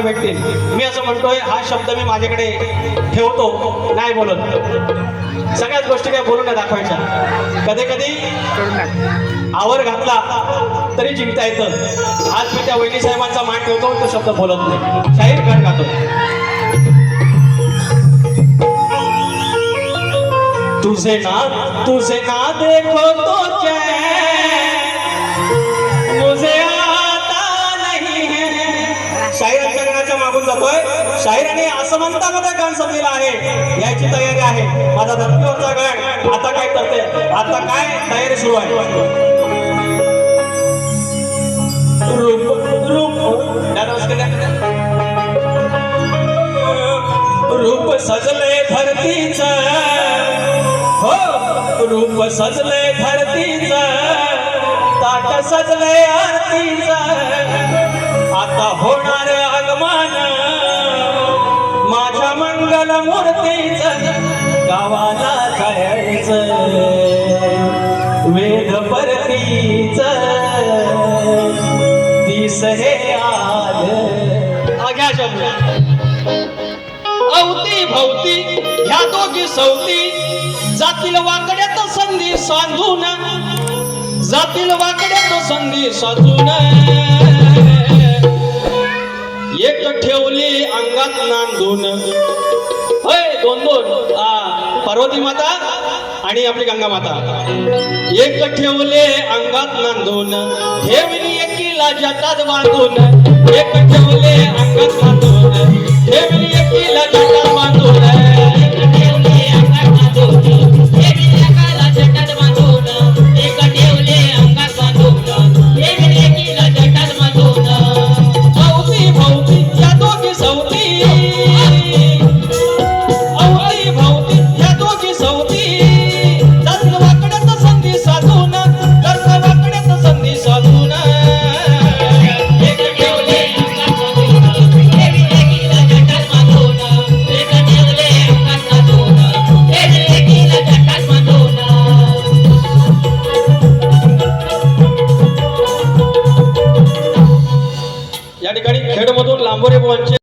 आपल्याला भेटतील. मी असं म्हणतोय हा शब्द मी माझ्याकडे ठेवतो नाही बोलत. सगळ्याच गोष्टी काय बोलून दाखवायच्या. कधी कधी आवर घातला तरी जिंकता येतं. आज मी त्या वहिनी साहेबांचा मान ठेवतो तो शब्द बोलत नाही. शाहीर गण गातो. तुझे ना तुझे ना देखो तो चैन मुझे आता नहीं है। शाहिरांच्या गणाच्या जातोय. शाहिराने असं म्हणता गाण आहे. याची तयारी आहे. माझा धरतीवरचा गण आता काय करते? आता काय तयारी सुरू आहे? रूप रूप. रूप सजले धरतीच. हो रूप सजले धरतीच. ताट सजले आरतीच. माझ्या मंगल मूर्तीच गावाला जायचं वेद परतीच दिस हे आघ्या शब्द अवती भवती ह्या दोघी सवती जातील वाकड्यात संधी साधून. जातील वाकड्यात संधी साधून. एक ठेवली अंगात नांदून. होय दोन दोन. आ, पार्वती माता आणि आपली गंगा माता. एक ठेवले अंगात नांदून. ठेवली एकीला जटात बांधून. एक ठेवले अंगात बांधून ठेवली एकीला जटात লাম্বরে বলছে